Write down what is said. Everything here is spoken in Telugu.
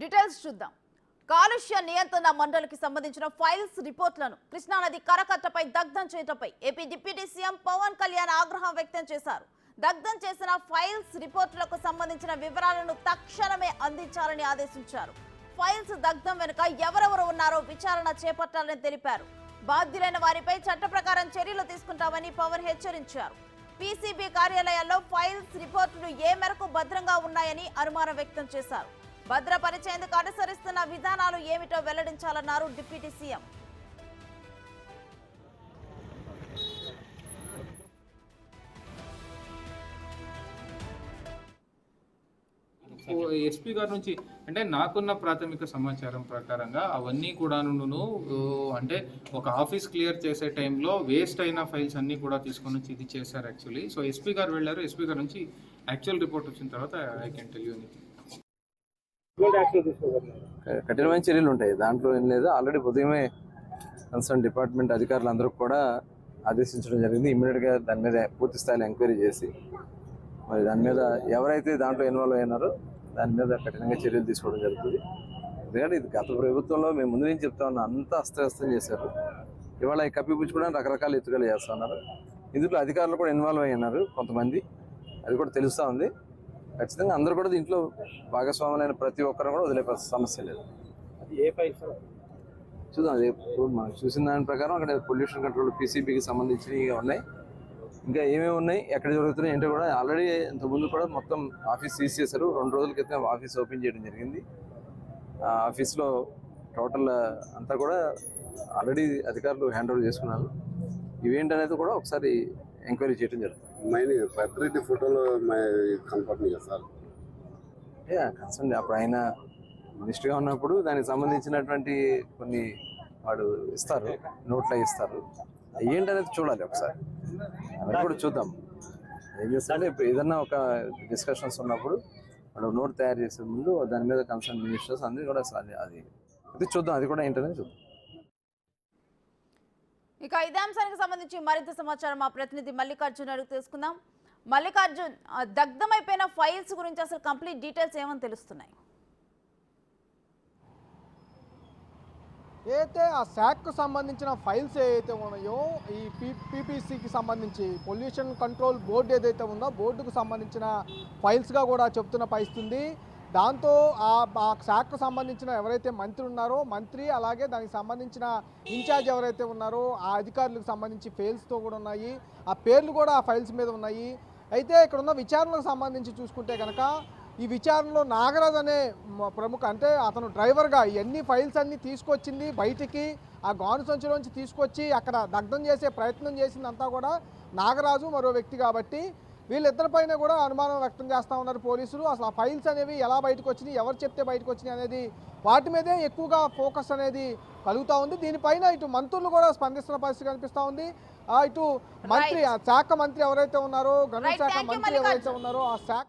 డీటెయిల్స్ చూద్దాం. కాలుష్య నియంత్రణ మండలికి సంబంధించిన ఫైల్స్ రిపోర్ట్లను కృష్ణానది కరకట్టపై దగ్ధం చేయటంపై AP deputy CM Pawan Kalyan ఆగ్రహం వ్యక్తం చేశారు. దగ్ధం చేసిన ఫైల్స్ రిపోర్టులకు సంబంధించిన వివరాలను తక్షణమే అందించాలని ఆదేశించారు. ఫైల్స్ దగ్ధం వెనుక ఎవరెవరు ఉన్నారో విచారణ చేపట్టాలని తెలిపారు. బాధ్యులైన వారిపై చట్ట ప్రకారం చర్యలు తీసుకుంటామని పవన్ హెచ్చరించారు. పీసీబీ కార్యాలయాల్లో ఫైల్స్ రిపోర్టులు ఏ మేరకు భద్రంగా ఉన్నాయని అనుమానం వ్యక్తం చేశారు. భద్రపరిచేందుకు అనుసరిస్తున్న విధానాలు ఏమిటో వెల్లడించాలన్నారు డిప్యూటీ సీఎం. ఎస్పీ గారి నుంచి అంటే నాకున్న ప్రాథమిక సమాచారం ప్రకారంగా అవన్నీ కూడాను అంటే ఒక ఆఫీస్ క్లియర్ చేసే టైంలో వేస్ట్ అయిన ఫైల్స్ అన్నీ కూడా తీసుకొని వచ్చి ఇది చేశారు యాక్చువల్లీ. సో ఎస్పీ గారు వెళ్ళారు ఎస్పీ గారి నుంచి యాక్చువల్ రిపోర్ట్ వచ్చిన తర్వాత I can tell you anything. కఠినమైన చర్యలు ఉంటాయి. దాంట్లో ఏం లేదు. ఆల్రెడీ ఉదయమే కన్సర్న్ డిపార్ట్మెంట్ అధికారులందరూ కూడా ఆదేశించడం జరిగింది. ఇమ్మీడియట్గా దాని మీద పూర్తి స్థాయిలో ఎంక్వైరీ చేసి మరి దాని మీద ఎవరైతే దాంట్లో ఇన్వాల్వ్ అయినారో దాని మీద కఠినంగా చర్యలు తీసుకోవడం జరుగుతుంది. ఎందుకంటే ఇది గత ప్రభుత్వంలో మేము ముందు నుంచి చెప్తా ఉన్నాం. అంతా అస్తవ్యస్తం చేశారు. ఇవాళ ఈ కప్పిపుచ్చుకోవడానికి రకరకాల ఎత్తుకలు చేస్తున్నారు ఇందులో అధికారులు కూడా ఇన్వాల్వ్ అయి ఉన్నారు కొంతమంది. అది కూడా తెలుస్తూ ఉంది. ఖచ్చితంగా అందరూ కూడా దీంట్లో భాగస్వాములైన ప్రతి ఒక్కరు కూడా వదిలే సమస్య లేదు. చూద్దాం అది ఇప్పుడు మనం చూసిన దాని ప్రకారం అక్కడ పొల్యూషన్ కంట్రోల్ పీసీబీకి సంబంధించినవి ఉన్నాయి. ఇంకా ఏమేమి ఉన్నాయి ఎక్కడ జరుగుతున్నాయి ఏంటో కూడా ఆల్రెడీ ఇంతకుముందు కూడా మొత్తం ఆఫీస్ సీజ్ చేశారు. రెండు రోజుల క్రితం ఆఫీస్ ఓపెన్ చేయడం జరిగింది. ఆ ఆఫీస్లో టోటల్ అంతా కూడా ఆల్రెడీ అధికారులు హ్యాండ్ ఓవర్ చేసుకున్నారు. ఇవేంటనేది కూడా ఒకసారి ఎంక్వైరీ చేయడం జరుగుతుంది. మైని ప్రకృతి ఫోటోలో కనపడుతుంది కదా సార్? కన్సర్న్ అప్పుడు ఆయన మినిస్టర్గా ఉన్నప్పుడు దానికి సంబంధించినటువంటి కొన్ని వాడు ఇస్తారు నోట్లో ఇస్తారు. ఏంటనేది చూడాలి ఒకసారి. కూడా చూద్దాం. ఏం చేస్తారంటే ఇప్పుడు ఏదన్నా ఒక డిస్కషన్స్ ఉన్నప్పుడు వాడు నోట్ తయారు చేసే ముందు దాని మీద కన్సర్న్ మినిస్టర్స్ అన్ని కూడా అది అది చూద్దాం. అది కూడా ఏంటనేది చూద్దాం. ఇక ఇదే అంశానికి సంబంధించి మరింత సమాచారం మా ప్రతినిధి మల్లికార్జున్ అడుగు తెలుసుకుందాం. మల్లికార్జున్ ఆ, దగ్ధమైపోయిన ఫైల్స్ గురించి అసలు కంప్లీట్ డీటెయిల్స్ ఏమని తెలుస్తున్నాయి? ఏదైతే ఆ శాఖకు సంబంధించిన ఫైల్స్ ఏవైతే ఉన్నాయో ఈ పీపీసీకి సంబంధించి పొల్యూషన్ కంట్రోల్ బోర్డు ఏదైతే ఉందో బోర్డుకు సంబంధించిన ఫైల్స్గా కూడా చెప్తున్న పరిస్థితుంది దాంతో ఆ శాఖకు సంబంధించిన ఎవరైతే మంత్రి ఉన్నారో మంత్రి అలాగే దానికి సంబంధించిన ఇన్ఛార్జ్ ఎవరైతే ఉన్నారో ఆ అధికారులకు సంబంధించి ఫైల్స్తో కూడా ఉన్నాయి. ఆ పేర్లు కూడా ఆ ఫైల్స్ మీద ఉన్నాయి. అయితే ఇక్కడ ఉన్న విచారణకు సంబంధించి చూసుకుంటే కనుక ఈ విచారణలో నాగరాజ్ అనే ప్రముఖ అంటే అతను డ్రైవర్గా ఇవన్నీ ఫైల్స్ అన్నీ తీసుకొచ్చింది బయటికి ఆ గాను సంచిలోంచి తీసుకొచ్చి అక్కడ దగ్ధం చేసే ప్రయత్నం చేసిందంతా కూడా నాగరాజు మరో వ్యక్తి కాబట్టి వీళ్ళిద్దరిపైన కూడా అనుమానం వ్యక్తం చేస్తూ ఉన్నారు పోలీసులు. అసలు ఆ ఫైల్స్ అనేవి ఎలా బయటకు వచ్చినాయి ఎవరు చెప్తే బయటకు వచ్చినాయి అనేది వాటి మీదే ఎక్కువగా ఫోకస్ అనేది కలుగుతూ ఉంది. దీనిపైన ఇటు మంత్రులు కూడా స్పందిస్తున్న పరిస్థితి కనిపిస్తూ ఉంది. ఇటు మంత్రి ఆ శాఖ మంత్రి ఎవరైతే ఉన్నారో గనుల Right, శాఖ మంత్రి ఎవరైతే. ఉన్నారో ఆ శాఖ